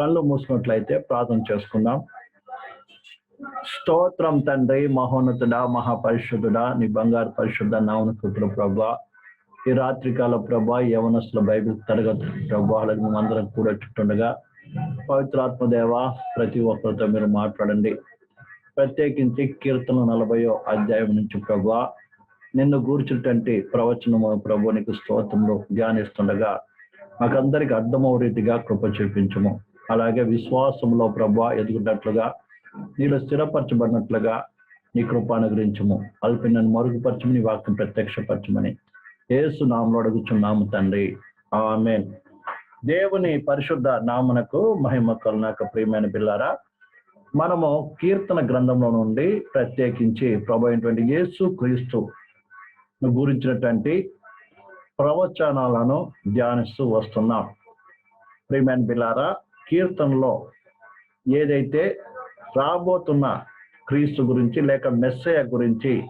కళ్ళు మూసుకున్నట్లయితే ప్రార్థన చేసుకుందాం. స్తోత్రం తండ్రి మహోన్నతుడా మహాపరిశుద్ధుడా నీ బంగారు పరిశుద్ధ నామన పుత్రుల ప్రభా. ఈ రాత్రికాల ప్రభా యవనస్తుల బైబిల్ తరగతి ప్రభావాలకు మేము అందరం కూడా చుట్టుండగా పవిత్రాత్మదేవ ప్రతి ఒక్కరితో మీరు మాట్లాడండి. ప్రత్యేకించి కీర్తన నలభయో అధ్యాయం నుంచి ప్రభా నిన్ను గూర్చినటువంటి ప్రవచనము ప్రభునికి నీకు స్తోత్రంలో ధ్యానిస్తుండగా మాకందరికి అర్థమవు రీతిగా కృప చూపించము. అలాగే విశ్వాసంలో ప్రభా ఎదుగునట్లుగా నీలో స్థిరపరచబడినట్లుగా నీ కృపాను అనుగ్రహించము. అల్పినను మరుగుపరచమని నీ వాక్యం ప్రత్యక్షపరచమని. ఏసు నామంలో అడుగుచున్నాము తండ్రి. ఆమె దేవుని పరిశుద్ధ నామనకు మహిమ కలునాక ప్రియమైన పిల్లారా మనము కీర్తన గ్రంథంలో నుండి ప్రత్యేకించి ప్రభు అయినటువంటి యేసు క్రీస్తు గురించినటువంటి ప్రవచనాలను ధ్యానిస్తూ వస్తున్నాం. ప్రియమైన బిల్లారా కీర్తనలో ఏదైతే రాబోతున్న క్రీస్తు గురించి లేక మెస్సయ్య గురించి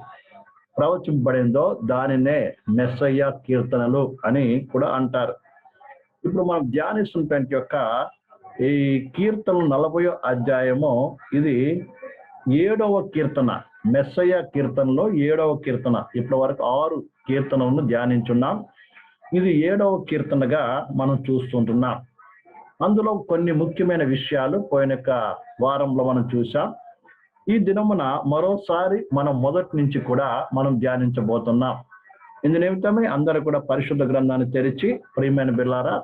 ప్రవచింపబడిందో దానినే మెస్సయ్య కీర్తనలు అని కూడా అంటారు. ఇప్పుడు మనం ధ్యానిస్తున్నటువంటి యొక్క ఈ కీర్తనలు నలభయో అధ్యాయము ఇది ఏడవ కీర్తన మెస్సయ్య కీర్తనలో ఏడవ కీర్తన. ఇప్పటి వరకు ఆరు కీర్తనలను ధ్యానించున్నాం. ఇది ఏడవ కీర్తనగా మనం చూస్తుంటున్నాం. అందులో కొన్ని ముఖ్యమైన విషయాలు పోయిన వారంలో మనం చూసాం ఈ దినమున మరోసారి మనం మొదటి నుంచి కూడా మనం ధ్యానించబోతున్నాం. ఇందు నిమిత్తమే అందరూ కూడా పరిశుద్ధ గ్రంథాన్ని తెరిచి ప్రియమైన బిల్లారా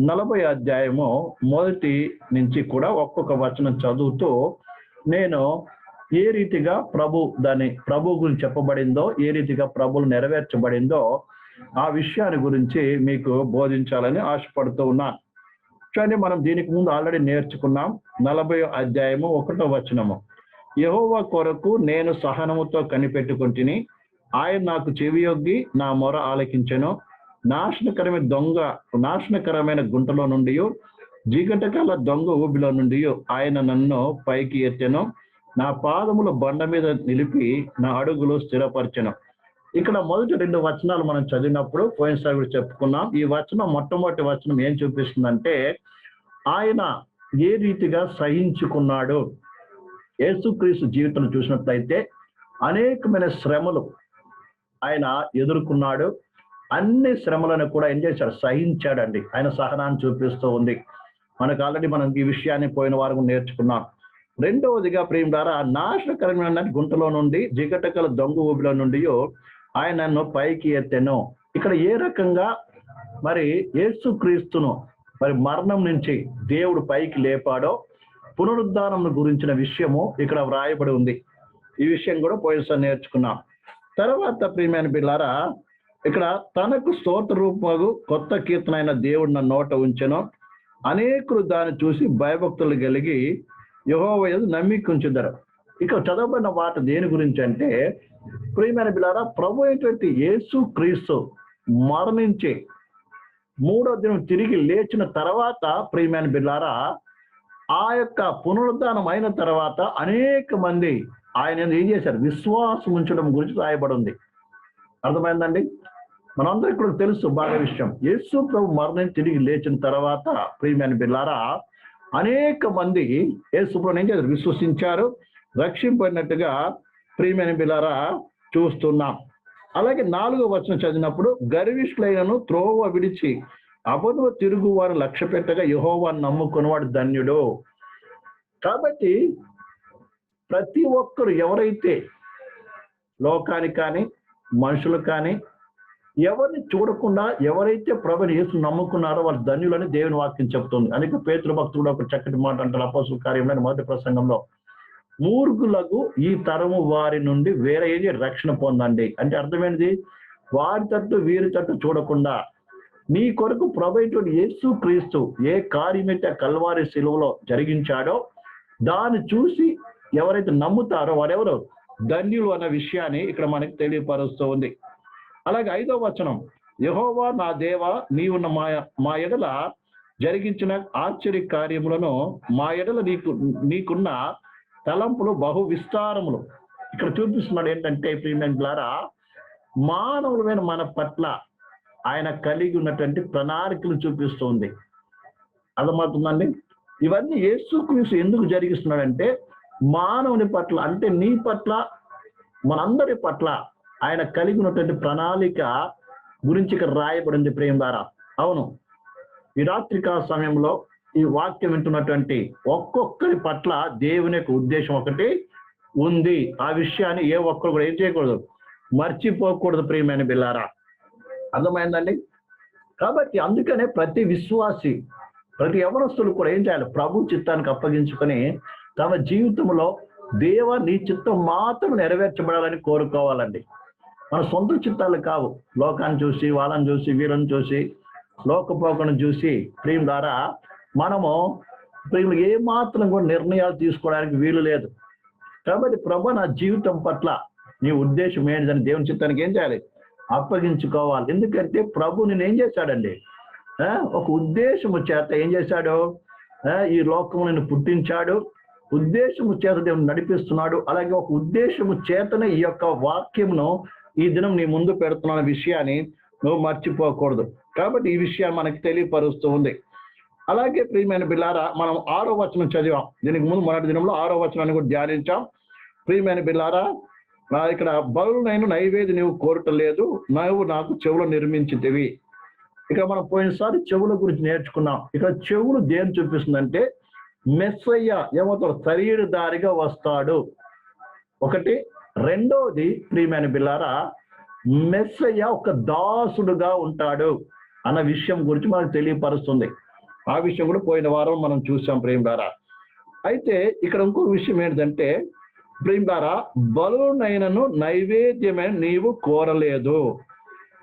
నలభై అధ్యాయము మొదటి నుంచి కూడా ఒక్కొక్క వచనం చదువుతూ నేను ఏ రీతిగా ప్రభు దాని ప్రభు గురించి చెప్పబడిందో ఏ రీతిగా ప్రభులు నెరవేర్చబడిందో ఆ విషయాన్ని గురించి మీకు బోధించాలని ఆశపడుతూ ఉన్నాను. కానీ మనం దీనికి ముందు ఆల్రెడీ నేర్చుకున్నాం. నలభై అధ్యాయము ఒకటో వచనము. యహోవా కొరకు నేను సహనముతో కనిపెట్టుకుంటుని ఆయన నాకు చెవియొగ్గి నా మొర ఆలకించెను. నాశనకరమైన దొంగ నాశనకరమైన గుంటలో నుండి జిగటకాల దొంగ ఊబిలో నుండి ఆయన నన్ను పైకి ఎత్తెను. నా పాదముల బండ మీద నిలిపి నా అడుగులు స్థిరపరచను. ఇక్కడ మొదటి రెండు వచనాలు మనం చదివినప్పుడు పోయినసారి కూడా చెప్పుకున్నాం. ఈ వచనం మొట్టమొదటి వచనం ఏం చూపిస్తుందంటే ఆయన ఏ రీతిగా సహించుకున్నాడు? యేసుక్రీస్తు జీవితం చూసినట్లయితే అనేకమైన శ్రమలు ఆయన ఎదుర్కొన్నాడు. అన్ని శ్రమలను కూడా ఏం చేశాడు? సహించాడండి. ఆయన సహనాన్ని చూపిస్తూ ఉంది. మనకు ఆల్రెడీ మనం ఈ విషయాన్ని పోయిన వారు నేర్చుకున్నాం. రెండవదిగా ప్రేమ ద్వారా నాశనకరమైన గుంటలో నుండి జిగటకల దొంగ ఊబిలో నుండి ఆయన నన్ను పైకి ఎత్తెను. ఇక్కడ ఏ రకంగా మరి యేసు క్రీస్తును మరి మరణం నుంచి దేవుడు పైకి లేపాడో పునరుద్ధానం గురించిన విషయము ఇక్కడ వ్రాయబడి ఉంది. ఈ విషయం కూడా పోయినసారి నేర్చుకున్నాం. తర్వాత ప్రియమైన బిల్లారా ఇక్కడ తనకు స్తోత్ర రూపము కొత్త కీర్తన అయిన దేవుడు నా నోట ఉంచెను. అనేకులు దాన్ని చూసి భయభక్తులు కలిగి యహోవయదు నమ్మిక ఇక చదవబడిన మాట దేని గురించి అంటే ప్రియమైన బిలారా ప్రభు అయినటువంటి యేసు క్రీస్తు మరణించి మూడో దినం తిరిగి లేచిన తర్వాత ప్రియమైన బిల్లారా ఆ యొక్క పునరుద్ధానం అయిన తర్వాత అనేక మంది ఆయన ఏం చేశారు? విశ్వాసం ఉంచడం గురించి రాయబడి ఉంది అర్థమైందండి? మనందరికి కూడా తెలుసు బాగా విషయం. యేసు ప్రభు మరణం తిరిగి లేచిన తర్వాత ప్రియమైన బిల్లారా అనేక మంది యేసు ప్రభు ఏం చేశారు? విశ్వసించారు. రక్షింపడినట్టుగా ప్రియమైన బిలారా చూస్తున్నాం. అలాగే నాలుగో వచనం చదివినప్పుడు గర్విష్లైనను త్రోవ విడిచి అబద్ధ తిరుగు వారు లక్ష్య పెట్టగా యహోవాన్ని నమ్ముకున్నవాడు ధన్యుడు. కాబట్టి ప్రతి ఒక్కరు ఎవరైతే లోకానికి కానీ మనుషులకు కానీ ఎవరిని చూడకుండా ఎవరైతే ప్రభుని యేసు నమ్ముకున్నారో వాళ్ళు ధన్యులని దేవుని వాక్యం చెప్తుంది. అందుకే పేతృ భక్తుడు ఒక చక్కటి మాట అంటారు. అపోసుల కార్యంలో మొదటి ప్రసంగంలో మూర్ఖులకు ఈ తరము వారి నుండి వేరే ఏది రక్షణ పొందండి. అంటే అర్థమైనది వారి తట్టు వీరి తట్టు చూడకుండా నీ కొరకు ప్రభుత్వం యేసు క్రీస్తు ఏ కార్యమైతే కల్వారి శిలువలో జరిగించాడో దాన్ని చూసి ఎవరైతే నమ్ముతారో వారెవరు? ధన్యులు అన్న విషయాన్ని ఇక్కడ మనకి తెలియపరుస్తూ ఉంది. అలాగే ఐదో వచనం యహోవా నా దేవ నీవున్న మా మా ఎడల జరిగించిన ఆశ్చర్య కార్యములను మా ఎడల నీకు నీకున్న తలంపులు బహు విస్తారములు ఇక్కడ చూపిస్తున్నాడు ఏంటంటే ప్రియమెంట్లారా మానవులమైన మన పట్ల ఆయన కలిగి ఉన్నటువంటి ప్రణాళికలు చూపిస్తుంది. అర్థమవుతుందండి? ఇవన్నీ యేసుక్రీస్తు ఎందుకు జరిగిస్తున్నాడంటే మానవుని పట్ల అంటే నీ పట్ల మనందరి పట్ల ఆయన కలిగి ఉన్నటువంటి ప్రణాళిక గురించి ఇక్కడ రాయబడింది ప్రేమ ద్వారా అవును. ఈ రాత్రికాల సమయంలో ఈ వాక్యం వింటున్నటువంటి ఒక్కొక్కరి పట్ల దేవుని యొక్క ఉద్దేశం ఒకటి ఉంది. ఆ విషయాన్ని ఏ ఒక్కరు కూడా ఏం చేయకూడదు. మర్చిపోకూడదు ప్రియమైన బిల్లారా అర్థమైందండి? కాబట్టి అందుకనే ప్రతి విశ్వాసి ప్రతి యవనస్తులు కూడా ఏం చేయాలి? ప్రభు చిత్తానికి అప్పగించుకొని తమ జీవితంలో దేవ నీ చిత్తం మాత్రం నెరవేర్చబడాలని కోరుకోవాలండి. మన సొంత చిత్తాలు కావు. లోకాన్ని చూసి వాళ్ళని చూసి వీళ్ళని చూసి లోకపోకను చూసి ప్రియం ద్వారా మనము ప్రియులు ఏమాత్రం కూడా నిర్ణయాలు తీసుకోవడానికి వీలు లేదు. కాబట్టి ప్రభు నా జీవితం పట్ల నీ ఉద్దేశం ఏంటిదని దేవుని చిత్తానికి ఏం చేయాలి? అప్పగించుకోవాలి. ఎందుకంటే ప్రభు నేను ఏం చేశాడండి? ఒక ఉద్దేశము చేత ఏం చేశాడు? ఈ లోకము నేను పుట్టించాడు. ఉద్దేశము చేత దేవుని నడిపిస్తున్నాడు. అలాగే ఒక ఉద్దేశము చేతనే ఈ యొక్క వాక్యమును ఈ దినం నీ ముందు పెడుతున్న విషయాన్ని నువ్వు మర్చిపోకూడదు. కాబట్టి ఈ విషయాన్ని మనకి తెలియపరుస్తూ ఉంది. అలాగే ప్రియమైన బిల్లారా మనం ఆరో వచనం చదివాం. దీనికి ముందు మొదటి దినంలో ఆరో వచనాన్ని కూడా ధ్యానించాం. ప్రియమైన బిల్లారా నా ఇక్కడ బలు నేను నైవేద్య నీవు కోరటలేదు నువ్వు నాకు చెవులు నిర్మించితివి. ఇక మనం పోయినసారి చెవుల గురించి నేర్చుకున్నాం. ఇక్కడ చెవులు దేని చూపిస్తుందంటే మెస్సయ్య ఏమవుతాడు? శరీరధారిగా వస్తాడు. ఒకటి. రెండోది ప్రియమైన బిల్లారా మెస్సయ్య ఒక దాసుడుగా ఉంటాడు అన్న విషయం గురించి మనకు తెలియపరుస్తుంది. ఆ విషయం కూడా పోయిన వారం మనం చూసాం ప్రేమ అయితే ఇక్కడ ఇంకో విషయం ఏంటంటే ప్రేమ బలునైనను నైవేద్యమైన నీవు కోరలేదు.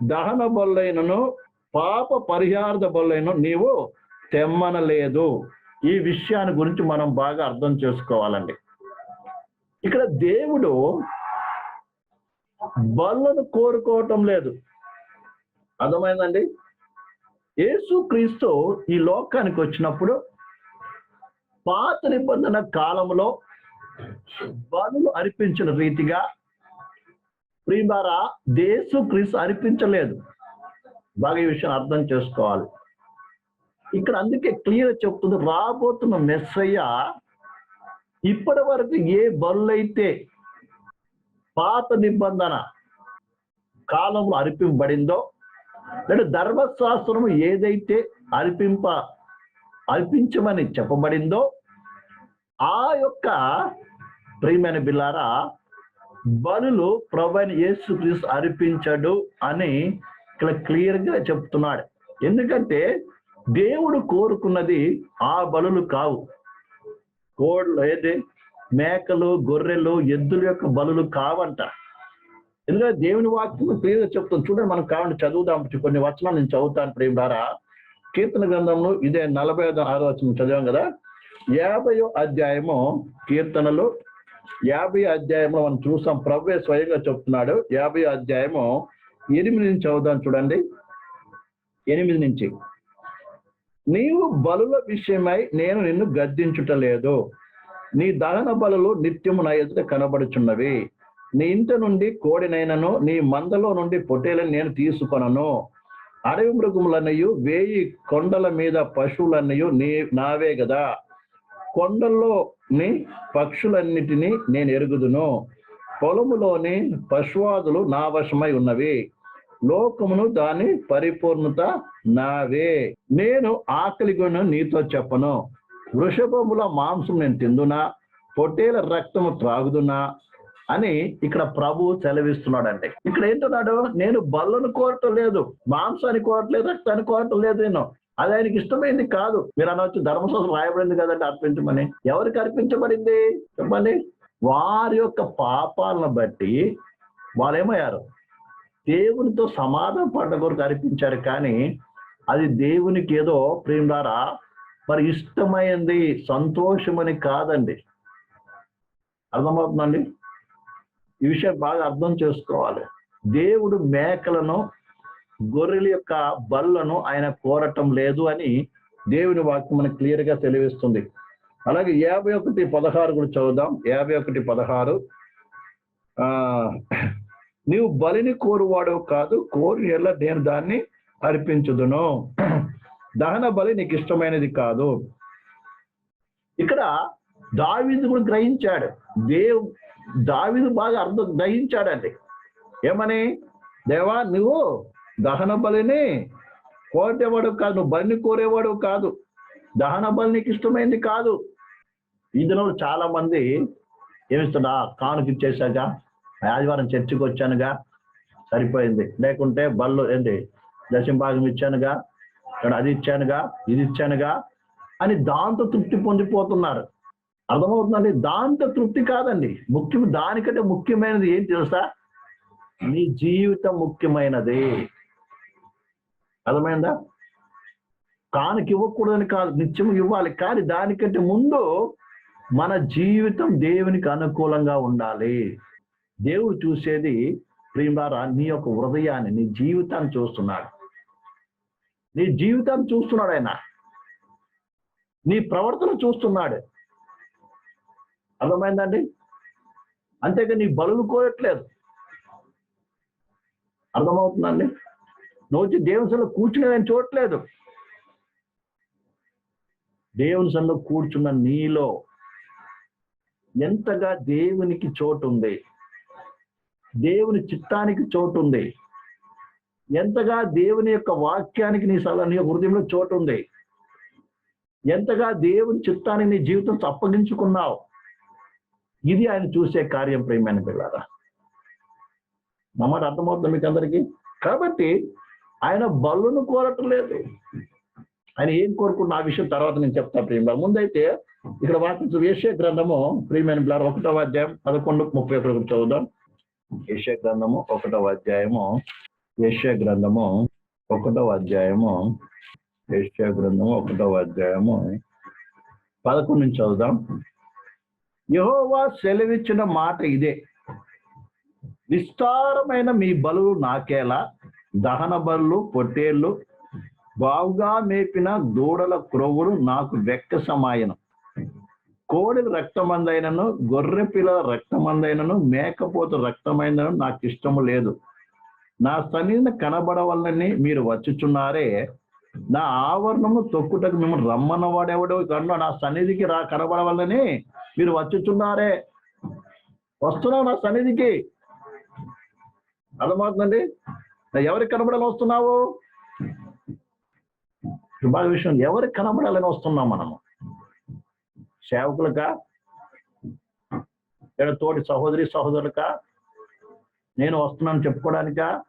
దహన బొల్లైనను పాప పరిహార్థ బొల్లైన నీవు తెమ్మనలేదు. ఈ విషయాన్ని గురించి మనం బాగా అర్థం చేసుకోవాలండి. ఇక్కడ దేవుడు బల్లను కోరుకోవటం లేదు. అర్థమైందండి? యేసు క్రీస్తు ఈ లోకానికి వచ్చినప్పుడు పాత నిబంధన కాలంలో బలు అర్పించిన రీతిగా ప్రియులారా దేశు క్రీస్తు అర్పించలేదు. బాగా ఈ విషయం అర్థం చేసుకోవాలి. ఇక్కడ అందుకే క్లియర్ చెప్తుంది రాబోతున్న మెస్సయ్య ఇప్పటి వరకు ఏ బరులైతే పాత నిబంధన కాలంలో అర్పింపబడిందో అంటే ధర్మశాస్త్రం ఏదైతే అర్పింప అర్పించమని చెప్పబడిందో ఆ యొక్క ప్రియమైన బిల్లారా బలులు ప్రభుని యేసు అర్పించడు అని ఇక్కడ క్లియర్గా చెప్తున్నాడు. ఎందుకంటే దేవుడు కోరుకున్నది ఆ బలులు కావు. కోళ్ళు ఏది? మేకలు గొర్రెలు ఎద్దుల యొక్క బలులు కావంట. ఎందుకంటే దేవుని వాక్యం క్లియర్గా చెప్తుంది. చూడండి మనం కావాలంటే చదువుదాం. కొన్ని వచనాలు నేను చదువుతాను ప్రేమ ద్వారా. కీర్తన గ్రంథంలో ఇదే నలభై ఐదు ఆరో వచనం చదివాం కదా. యాభై అధ్యాయము కీర్తనలు యాభై అధ్యాయంలో మనం చూసాం. ప్రభువే స్వయంగా చెప్తున్నాడు. యాభై అధ్యాయము ఎనిమిది నుంచి చదువుదాం చూడండి. ఎనిమిది నుంచి. నీవు బలుల విషయమై నేను నిన్ను గద్దించుటలేదు. నీ దహన బలులు నిత్యము నా ఎదుట కనబడుచున్నవి. నీ ఇంటి నుండి కోడినైనను నీ మందలో నుండి పొట్టేలను నేను తీసుకొనను. అడవి మృగములన్నయు వేయి కొండల మీద పశువులన్నయు నీ నావే కదా కొండల్లోని పక్షులన్నిటినీ నేను ఎరుగుదును. పొలములోని పశువాదులు నా వశమై ఉన్నవి. లోకమును దాని పరిపూర్ణత నావే. నేను ఆకలిగొను నీతో చెప్పను. వృషభముల మాంసం నేను తిందునా? పొట్టేల రక్తము త్రాగుదునా? అని ఇక్కడ ప్రభు సెలవిస్తున్నాడంటే ఇక్కడ ఏంటున్నాడు? నేను బల్లను కోరటం లేదు మాంసాన్ని కోరట్లేదు రక్తాన్ని కోరటం లేదు నేను. అది ఆయనకి ఇష్టమైంది కాదు. మీరు అనవచ్చు ధర్మశాస్త్రం రాయబడింది కదండి అర్పించమని. ఎవరికి అర్పించబడింది? చెప్పండి. వారి యొక్క పాపాలను బట్టి వాళ్ళు ఏమయ్యారు దేవునితో సమాధాన పడ్డ కొరకు అర్పించారు కానీ అది దేవునికి ఏదో ప్రేమ ద్వారా మరి ఇష్టమైంది సంతోషమని కాదండి. అర్థమవుతుందండి? ఈ విషయం బాగా అర్థం చేసుకోవాలి. దేవుడు మేకలను గొర్రెల యొక్క బల్లను ఆయన కోరటం లేదు అని దేవుని వాక్యం మనకు క్లియర్గా తెలివిస్తుంది అలాగే యాభై ఒకటి పదహారు కూడా చదువుదాం. యాభై ఒకటి పదహారు. ఆ నీవు బలిని కోరువాడు కాదు కోరి ఎలా నేను దాన్ని అర్పించుదును. దహన బలి నీకు ఇష్టమైనది కాదు. ఇక్కడ దావీదు కూడా గ్రహించాడు. దేవ్ దావిదు బాగా అర్థం గ్రహించాడండి. ఏమని? దేవా నువ్వు దహన బలిని కోరేవాడు కాదు నువ్వు బలిని కోరేవాడు కాదు. దహన బలి నీకు ఇష్టమైంది కాదు. ఈ దినంలో చాలా మంది ఏమిస్తున్నా కానుక ఇచ్చేసాగా ఆదివారం చర్చికి వచ్చానుగా. సరిపోయింది. లేకుంటే బళ్ళు ఏంటి? దశంభాగం ఇచ్చానుగా. ఇక్కడ అది ఇచ్చానుగా ఇది ఇచ్చానుగా అని దాంతో తృప్తి పొందిపోతున్నారు. అర్థమవుతుందండి? దాంతో తృప్తి కాదండి. ముఖ్యం దానికంటే ముఖ్యమైనది ఏం తెలుసా? నీ జీవితం ముఖ్యమైనది. అర్థమైందా? కానుక ఇవ్వకూడదని కాదు నిత్యం ఇవ్వాలి. కానీ దానికంటే ముందు మన జీవితం దేవునికి అనుకూలంగా ఉండాలి. దేవుడు చూసేది ప్రియమారా నీ యొక్క హృదయాన్ని నీ జీవితాన్ని చూస్తున్నాడు. నీ జీవితాన్ని చూస్తున్నాడు ఆయన. నీ ప్రవర్తన చూస్తున్నాడు. అర్థమైందండి? అంతేగా నీ బలులు కోరట్లేదు అర్థమవుతుందండి? నువ్వు వచ్చి దేవుని సన్నిలో కూర్చుని నేను చూడట్లేదు. దేవుని సన్నిలో కూర్చున్న నీలో ఎంతగా దేవునికి చోటు ఉంది దేవుని చిత్తానికి చోటు ఉంది ఎంతగా దేవుని యొక్క వాక్యానికి నీ సల నీ హృదయంలో చోటు ఉంది ఎంతగా దేవుని చిత్తానికి నీ జీవితం అప్పగించుకున్నావు ఇది ఆయన చూసే కార్యం ప్రేమైన పిల్లారా? నా మాట అర్థమవుతుంది మీకు అందరికీ? కాబట్టి ఆయన బలును కోరటం లేదు ఆయన ఏం కోరుకున్న ఆ విషయం తర్వాత నేను చెప్తా ప్రేమ ముందైతే ఇక్కడ వాక్యం ఏషియా గ్రంథము ప్రియమైన బిళ్ళారు ఒకటవ అధ్యాయం పదకొండు ముప్పై ఒకటి చదువుదాం. ఏషియా గ్రంథము ఒకటవ అధ్యాయము ఏషియా గ్రంథము ఒకటవ అధ్యాయము ఏషియా గ్రంథము ఒకటవ అధ్యాయము పదకొండు నుంచి చదువుదాం. యహోవా సెలవిచ్చిన మాట ఇదే. విస్తారమైన మీ బలువు నాకేలా? దహన బలు పొట్టేళ్ళు బావుగా మేపిన దూడల క్రొవ్వులు నాకు వెక్క సమాయనం కోడి రక్తమందైనను గొర్రె పిల్లల రక్తమందైనను మేకపోత రక్తమైనను నాకు ఇష్టము లేదు. నా సన్నిధిని కనబడవల్లని మీరు వచ్చుచున్నారే నా ఆవరణము తొక్కుటకు మిమ్మల్ని రమ్మన్న వాడెవడో కన్నా నా సన్నిధికి రా కనబడవల్లని మీరు వచ్చుచున్నారే. వస్తున్నావు నా సన్నిధికి. అర్థమవుతుందండి? ఎవరికి కనబడాలని వస్తున్నావు? శుభాల విషయం ఎవరికి కనబడాలని వస్తున్నాం మనము? సేవకులకా? లేదా తోటి సహోదరి సహోదరులకా? నేను వస్తున్నాను చెప్పుకోవడానికా?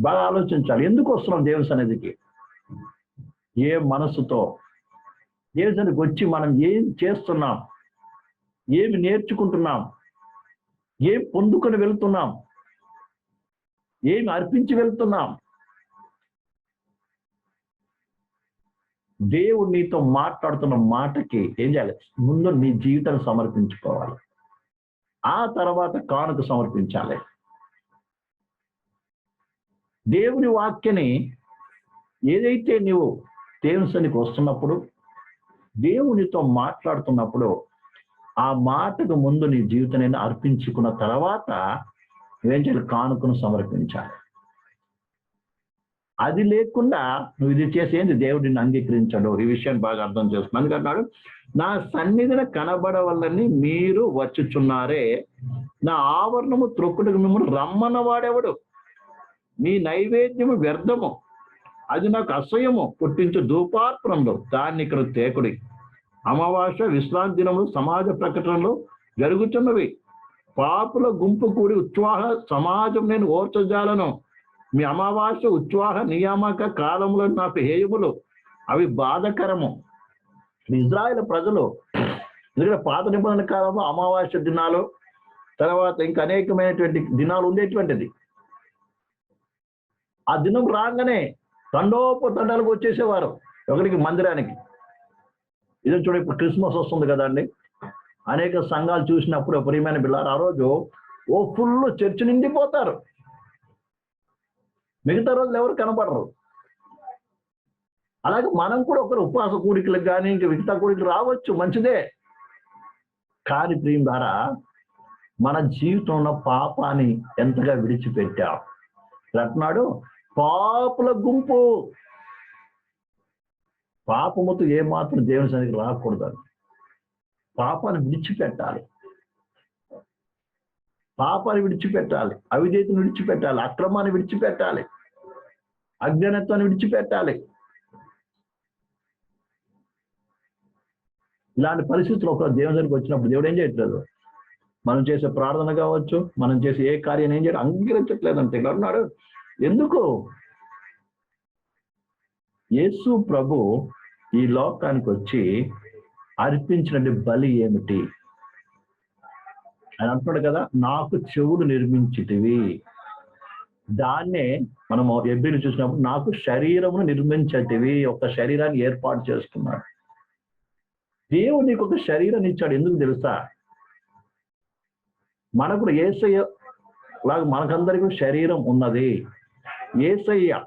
బాగా ఆలోచించాలి. ఎందుకు వస్తున్నాం దేవుని సన్నిధికి? ఏ మనసుతో? దేవుని సన్నిధికి వచ్చి మనం ఏం చేస్తున్నాం? ఏమి నేర్చుకుంటున్నాం? ఏం పొందుకొని వెళ్తున్నాం? ఏమి అర్పించి వెళ్తున్నాం? దేవుడు నీతో మాట్లాడుతున్న మాటకి ఏం చేయాలి? ముందు నీ జీవితాన్ని సమర్పించుకోవాలి. ఆ తర్వాత కానుక సమర్పించాలి. దేవుని వాక్యని ఏదైతే నీవు దేవుని సన్నికి వస్తున్నప్పుడు దేవునితో మాట్లాడుతున్నప్పుడు ఆ మాటకు ముందు నీ జీవితాన్ని అర్పించుకున్న తర్వాత నువ్వేం చేయాలి? కానుకను సమర్పించాలి. అది లేకుండా నువ్వు ఇది చేసేది దేవుడిని అంగీకరించడు. అంగీకరించాడు ఈ విషయాన్ని బాగా అర్థం చేసుకున్నాను. అందుకన్నాడు నా సన్నిధిన కనబడవల్లని మీరు వచ్చుచున్నారే. నా ఆవరణము త్రొక్కుడికి మిమ్మల్ని రమ్మన్నవాడెవడు? నీ మీ నైవేద్యము వ్యర్థము. అది నాకు అసహ్యము పుట్టించు ధూపార్పణంలో దాన్ని ఇక్కడ తేకుడి. అమావాస్య విశ్రాంతి దినములు సమాజ ప్రకటనలు జరుగుతున్నవి పాపుల గుంపు కూడి ఉత్సాహ సమాజం నేను ఓర్చజాలను. మీ అమావాస్య ఉత్సాహ నియామక కాలములు నాకు హేయములు. అవి బాధకరము. ఇజ్రాయెల్ ప్రజలు ఎందుకంటే పాత నిబంధన కాలంలో అమావాస్య దినాలు తర్వాత ఇంకా అనేకమైనటువంటి దినాలు ఉండేటువంటిది. ఆ దినం రాగానే తండోపు తండాలకు వచ్చేసేవారు ఒకరికి మందిరానికి. ఇది చూడ ఇప్పుడు క్రిస్మస్ వస్తుంది కదండి అనేక సంఘాలు చూసినప్పుడు ప్రియమైన బిళ్ళారు ఆ రోజు ఓ ఫుల్ చర్చి నిండిపోతారు. మిగతా రోజులు ఎవరు కనపడరు. అలాగే మనం కూడా ఒకరు ఉపవాస కూడికలకు కానీ ఇంకా మిగతా కూడికలు రావచ్చు మంచిదే. కానీ ప్రియం ద్వారా మన జీవితంలో ఉన్న పాపాన్ని ఎంతగా విడిచిపెట్టాం. అంటున్నాడు? పాపుల గుంపు. పాపముతో ఏమాత్రం దేవుని సన్నిధికి రాకూడదు పాపాన్ని విడిచిపెట్టాలి. పాపాన్ని విడిచిపెట్టాలి. అవిధేతను విడిచిపెట్టాలి. అక్రమాన్ని విడిచిపెట్టాలి. అజ్ఞానత్వాన్ని విడిచిపెట్టాలి. ఇలాంటి పరిస్థితులు ఒక దేవుని దగ్గరికి వచ్చినప్పుడు దేవుడు ఏం చేయట్లేదు? మనం చేసే ప్రార్థన కావచ్చు మనం చేసే ఏ కార్యం ఏం చేయడం అంగీకరించట్లేదు అంటే ఇలా ఉన్నాడు ఎందుకు? యేసు ప్రభు ఈ లోకానికి వచ్చి అర్పించిన బలి ఏమిటి? అని అంటున్నాడు కదా నాకు చెవులు నిర్మించేటివి దాన్నే మనం ఎబ్బిని చూసినప్పుడు నాకు శరీరమును నిర్మించటివి ఒక శరీరాన్ని ఏర్పాటు చేసుకున్నాడు దేవుడు నీకు ఒక శరీరాన్ని ఇచ్చాడు ఎందుకు తెలుసా? మనకు ఏసయ్య లాగా మనకందరికీ శరీరం ఉన్నది. ఏసయ్య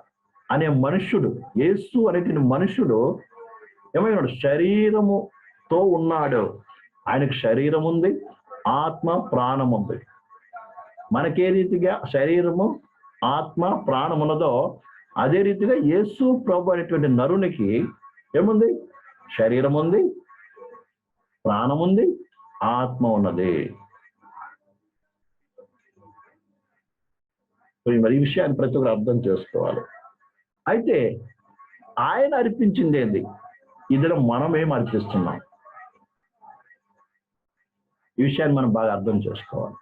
అనే మనుష్యుడు యేసు అనేటువంటి మనుష్యుడు ఏమైనాడు? శరీరముతో ఉన్నాడు. ఆయనకు శరీరం ఉంది ఆత్మ ప్రాణం ఉంది మనకే రీతిగా శరీరము ఆత్మ ప్రాణం ఉన్నదో అదే రీతిగా యేసు ప్రభు అనేటువంటి నరునికి ఏముంది? శరీరం ఉంది ప్రాణం ఉంది ఆత్మ ఉన్నది. మరి ఈ విషయాన్ని ప్రతి ఒక్కరు అర్థం చేసుకోవాలి. అయితే ఆయన అర్పించింది ఏంది? ఇద్దరు మనం ఏం అర్పిస్తున్నాం? ఈ విషయాన్ని మనం బాగా అర్థం చేసుకోవాలి.